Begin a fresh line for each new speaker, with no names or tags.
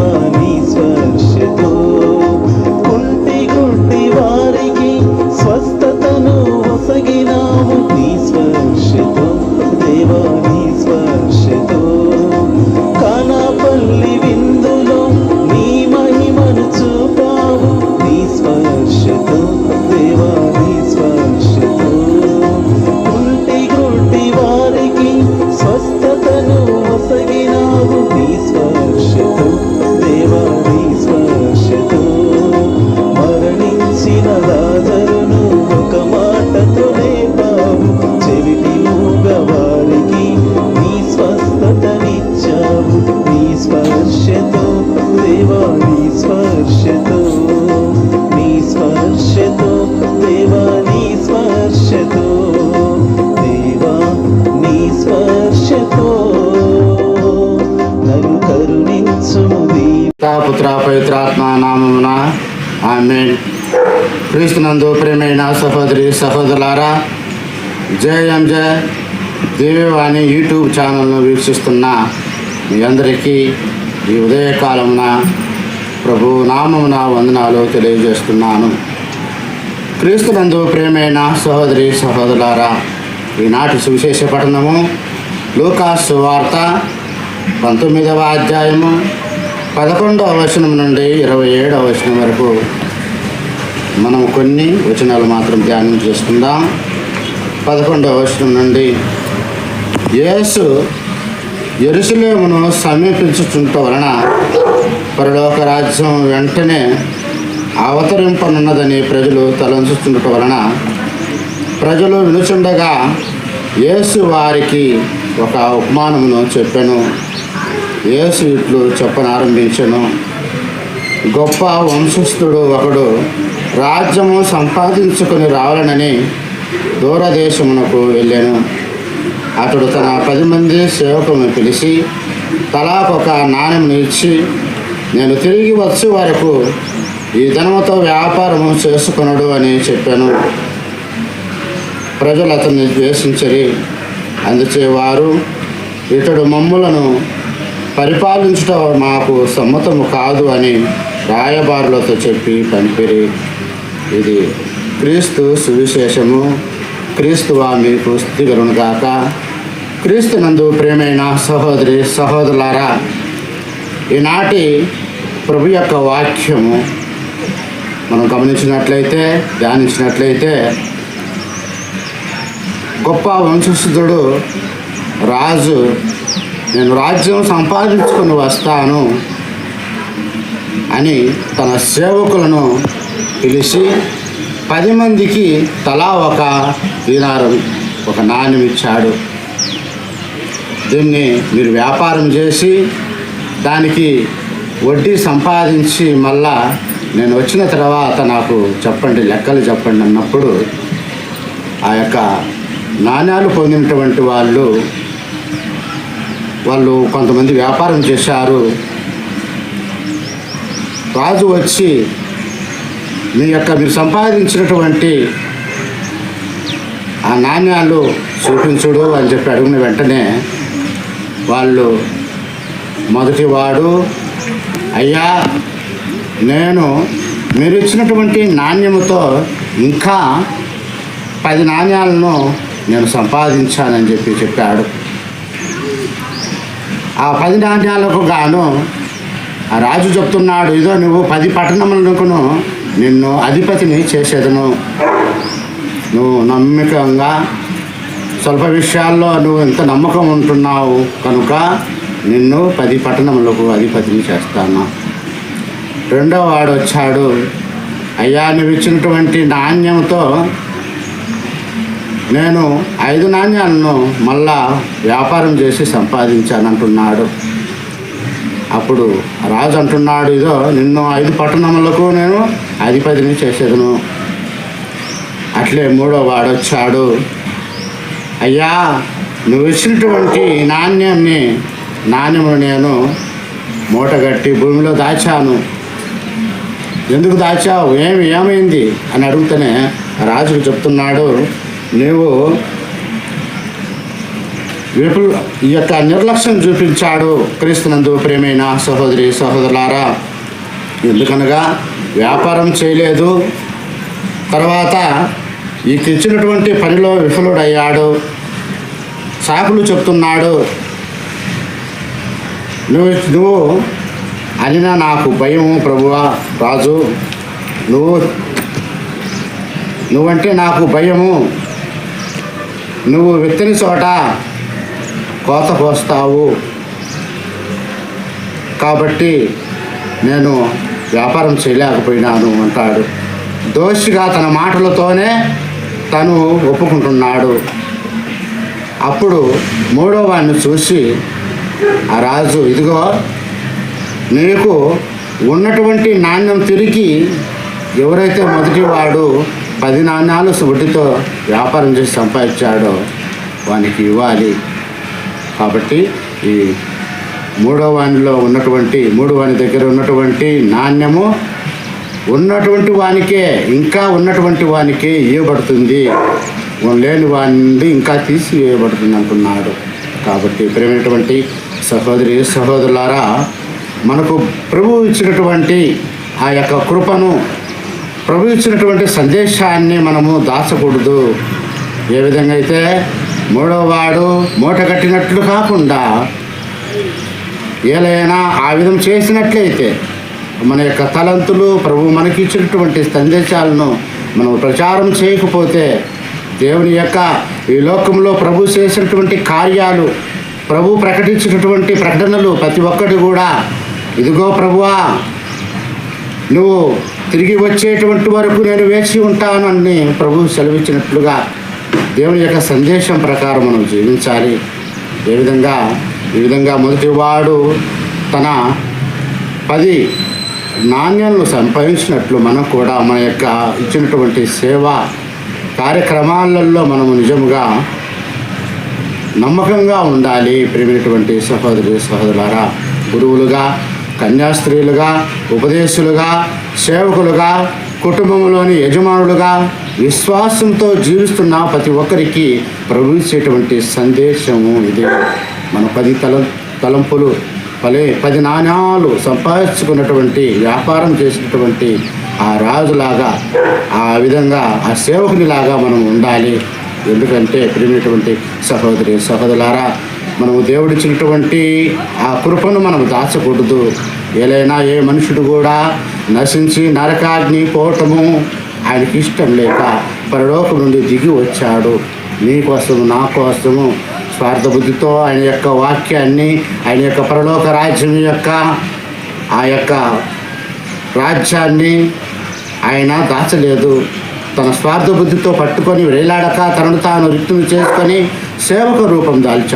ಸರ್ವನೀಶ್ವರ
పవిత్ర పవిత్రాత్మ నామమున. ఆమె క్రీస్తునందు ప్రేమైన సహోదరి సహోదరులారా ఎం జయ దేవవాణి యూట్యూబ్ ఛానల్ను వీక్షిస్తున్న మీ అందరికీ ఈ ఉదయకాలమున ప్రభు నామమున వందనాలు తెలియజేస్తున్నాను. క్రీస్తునందు ప్రేమైన సహోదరి సహోదరులారా ఈనాటి సువిశేష పఠనము లూకాసు వార్త పంతొమ్మిదవ అధ్యాయము పదకొండవ వచనం నుండి ఇరవై ఏడవ వచనం వరకు మనం కొన్ని వచనాలు మాత్రం ధ్యానం చేసుకుందాం. పదకొండవ వచనం నుండి యేసు ఎరుసలేమును సమీపించుచుంట వలన పరలోక రాజ్యం వెంటనే అవతరింపనున్నదని ప్రజలు తలంచుచుండట వలన ప్రజలు వినుచుండగా యేసు వారికి ఒక ఉపమానమును చెప్పాను. యేసు ఇట్లు చెప్పనారంభించను గొప్ప వంశస్థుడు ఒకడు రాజ్యము సంపాదించుకొని రావాలనని దూరదేశమునకు వెళ్ళాను. అతడు తన పది మంది సేవకులను పిలిచి తలాకొక నాణ్యమును ఇచ్చి నేను తిరిగి వచ్చే వరకు ఈ ధనముతో వ్యాపారము చేసుకొనడు అని చెప్పాను. ప్రజలు అతన్ని ద్వేషించరి అందుచే వారు ఇతడు మమ్ములను పరిపాలించుట మాకు సమ్మతము కాదు అని రాయబారులతో చెప్పి పంపిరి. ఇది క్రీస్తు సువిశేషము. క్రీస్తువా మీకు స్థితిగలను గాక. క్రీస్తునందు ప్రేమైన సహోదరి సహోదరులారా ఈనాటి ప్రభు యొక్క వాక్యము మనం గమనించినట్లయితే ధ్యానించినట్లయితే గొప్ప వంశస్థుడు రాజు నేను రాజ్యం సంపాదించుకొని వస్తాను అని తన సేవకులను పిలిచి పది మందికి తలా ఒక దీనారం ఒక నాణ్యం ఇచ్చాడు. దీన్ని మీరు వ్యాపారం చేసి దానికి వడ్డీ సంపాదించి మళ్ళా నేను వచ్చిన తర్వాత నాకు చెప్పండి లెక్కలు చెప్పండి అన్నప్పుడు ఆ యొక్క నాణ్యాలు పొందినటువంటి వాళ్ళు వాళ్ళు కొంతమంది వ్యాపారం చేశారు. రాజు వచ్చి మీ యొక్క మీరు సంపాదించినటువంటి ఆ నాణ్యాలు చూపించుడు అని చెప్పి అడిగిన వెంటనే వాళ్ళు మొదటివాడు అయ్యా నేను మీరు ఇచ్చినటువంటి నాణ్యముతో ఇంకా పది నాణ్యాలను నేను సంపాదించానని చెప్పి చెప్పాడు. ఆ పది నాణ్యాలకు గాను ఆ రాజు చెప్తున్నాడు ఇదో నువ్వు పది పట్టణములకును నిన్ను అధిపతిని చేసేదను. నువ్వు నమ్మకంగా స్వల్ప విషయాల్లో నువ్వు ఎంత నమ్మకం ఉంటున్నావు కనుక నిన్ను పది పట్టణములకు అధిపతిని చేస్తాను. రెండో వాడు వచ్చాడు అయ్యా నువ్వు ఇచ్చినటువంటి నాణ్యంతో నేను ఐదు నాణ్యాలను మళ్ళా వ్యాపారం చేసి సంపాదించానంటున్నాడు. అప్పుడు రాజు అంటున్నాడు ఇదో నిన్ను ఐదు పట్టణములకు నేను అధిపతిని చేసేదను. అట్లే మూడో వాడొచ్చాడు. అయ్యా నువ్వు ఇచ్చినటువంటి నాణ్యాన్ని నాణ్యము నేను మూటగట్టి భూమిలో దాచాను. ఎందుకు దాచావు? ఏమి ఏమైంది? అని అడుగుతూనే రాజుకు చెప్తున్నాడు. నీవు విపుల్ ఈ యొక్క నిర్లక్ష్యం చూపించాడు క్రీస్తునందు ప్రేమైన సహోదరి సహోదరులారా. ఎందుకనగా వ్యాపారం చేయలేదు. తర్వాత ఈ తెచ్చినటువంటి పనిలో విఫలుడయ్యాడు. సాకులు చెప్తున్నాడు. నువ్వు నువ్వు అనినా నాకు భయము ప్రభువా రాజు. నువ్వు నువ్వంటే నాకు భయము. నువ్వు విత్తని చోట కోత కోస్తావు. కాబట్టి నేను వ్యాపారం చేయలేకపోయినాను అంటాడు. దోషిగా తన మాటలతోనే తను ఒప్పుకుంటున్నాడు. అప్పుడు మూడో వాడిని చూసి ఆ రాజు ఇదిగో నీకు ఉన్నటువంటి నాణ్యం తిరిగి ఎవరైతే మొదటివాడు పది నాణ్యాలు వడ్డీతో వ్యాపారం చేసి సంపాదించాడో వానికి ఇవ్వాలి. కాబట్టి ఈ మూడో వాణిలో ఉన్నటువంటి మూడు వాణి దగ్గర ఉన్నటువంటి నాణ్యము ఉన్నటువంటి వానికే ఇంకా ఉన్నటువంటి వానికే ఇవ్వబడుతుంది. లేని వాని ఇంకా తీసి ఇవ్వబడుతుంది అంటున్నాడు కాబట్టి ప్రేమైనటువంటి సహోదరి సహోదరులారా మనకు ప్రభు ఇచ్చినటువంటి ఆ యొక్క కృపను ప్రభు ఇచ్చినటువంటి సందేశాన్ని మనము దాచకూడదు. ఏ విధంగా అయితే మూడో వాడు మూట కట్టినట్లు కాకుండా ఏలైనా ఆ విధం చేసినట్లయితే మన యొక్క తలంతులు ప్రభు మనకి ఇచ్చినటువంటి సందేశాలను మనం ప్రచారం చేయకపోతే దేవుని యొక్క ఈ లోకంలో ప్రభు చేసినటువంటి కార్యాలు ప్రభు ప్రకటించినటువంటి ప్రకటనలు ప్రతి ఒక్కటి కూడా ఇదిగో ప్రభువా నువ్వు తిరిగి వచ్చేటువంటి వరకు నేను వేచి ఉంటానని ప్రభు సెలవిచ్చినట్లుగా దేవుని యొక్క సందేశం ప్రకారం మనం జీవించాలి. ఏ విధంగా? ఈ విధంగా మొదటివాడు తన పది నాణ్యాలను సంపాదించినట్లు మనం కూడా మన యొక్క ఇచ్చినటువంటి సేవ కార్యక్రమాలలో మనము నిజముగా నమ్మకంగా ఉండాలి. ప్రేమైనటువంటి సహోదరి సహోదరులారా గురువులుగా కన్యాస్త్రీలుగా ఉపదేశులుగా సేవకులుగా కుటుంబంలోని యజమానులుగా విశ్వాసంతో జీవిస్తున్న ప్రతి ఒక్కరికి ప్రభు ఇచ్చేటువంటి సందేశము ఇది. మన పది తల తలంపులు పలే పది నాణ్యాలు సంపాదించుకున్నటువంటి వ్యాపారం చేసినటువంటి ఆ రాజులాగా ఆ విధంగా ఆ సేవకునిలాగా మనం ఉండాలి. ఎందుకంటే ప్రేమైనటువంటి సహోదరి సహోదరులారా మనము దేవుడిచ్చినటువంటి ఆ కృపను మనం దాచకూడదు. ఏలైనా ఏ మనుషుడు కూడా నశించి నరకాగ్ని పోవటము ఆయనకి ఇష్టం లేక పరలోకం నుండి దిగి వచ్చాడు. నీకోసము నా కోసము. స్వార్థ బుద్ధితో ఆయన యొక్క వాక్యాన్ని ఆయన యొక్క పరలోక రాజ్యం యొక్క ఆ యొక్క రాజ్యాన్ని ఆయన దాచలేదు. తన స్వార్థ బుద్ధితో పట్టుకొని వేలాడక తనను తాను రిక్తులు చేసుకొని సేవక రూపం దాల్చాడు.